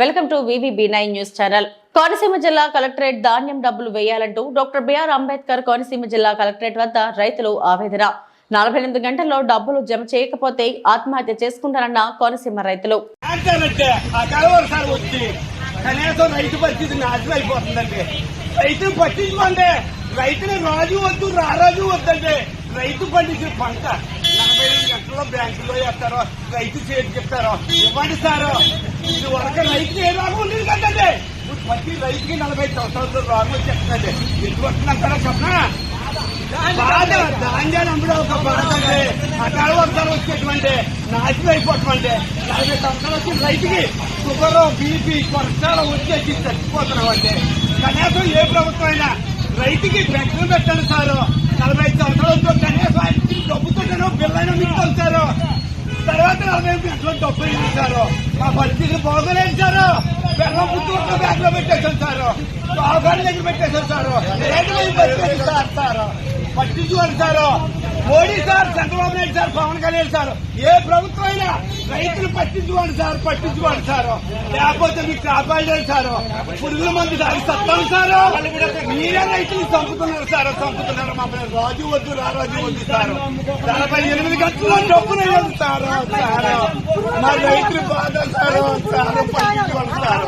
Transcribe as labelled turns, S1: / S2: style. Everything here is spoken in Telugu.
S1: Welcome to VV nine news channel. Konaseema జిల్లా కలెక్టరేట్ ధాన్యం డబ్బులు వేయాలంటూ డాక్టర్ బిఆర్ అంబేద్కర్ కోనసీమ జిల్లా కలెక్టరేట్ వద్ద రైతులు ఆవేదన. నలభై ఎనిమిది గంటల్లో డబ్బులు జమ చేయకపోతే ఆత్మహత్య చేసుకుంటారన్న కోనసీమ రైతులు.
S2: అంటారంటే రైతు పట్టించుకోండి. రైతుని రాజు వద్దు రారాజు వద్దండి రైతు పండించిన పంట నలభై ఎనిమిది గంటల్లో బ్యాంకులో వేస్తారో రైతు చేతికి ఇస్తారో. ఇవ్వండి సారో. ఇది వరకు రైతు ఏ రోగం ఉండేది కదండి? ఇప్పుడు ప్రతి రైతుకి నలభై సంవత్సరాలు రోగం వచ్చేస్తుందండి ఎందుకు వస్తుందంటారా చెప్పనా? బాధ ధాన్యాన్ని అమ్ముడు ఒక పడకండి అకాల వర్షాలు వచ్చేటువంటి నాశనం అయిపోవటమండి నలభై సంవత్సరాలు వచ్చి రైతుకి షుగర్ బీపీ కొరసాలు వచ్చేసి చచ్చిపోతున్నాం అండి. కనీసం ఏ ప్రభుత్వం అయినా రైతుకి పెన్షన్ పెట్టండి సారు. నలభై ఐదు సంవత్సరాలు కనీసం డబ్బుతో బిల్లైనా మీకు వెళ్తారు తర్వాత నలభై డబ్బులు ఇచ్చారు మా పరిస్థితులు బాగోలేదు సార్. బెల్లం పుట్టు బ్యాగ్లో పెట్టేశారు సార్. బాగాలి దగ్గర పెట్టేశారు సార్. రేట్లు sir sir. పట్టించుకోండి sir. Modi sir Chandrababu Naidu sir Pawan Kalyan sir. ఏ ప్రభుత్వం అయినా పట్టించుకోండి సార్ పట్టించుకోండి సార్. లేకపోతే మీకు కాపాడారు సార్. పురుగుల మంది దాని సత్తాను సార్. మీరే రైతులు చంపుతున్నారు సార్ చంపుతున్నారు మమ్మల్ని. రాజు వద్దు రారాజు వద్దు సార్. నలభై ఎనిమిది గంటల డబ్బులు ఇవ్వండి సార్ సార్. మా రైతులు బాధ సార్ సార్. పట్టించుకోండి సార్.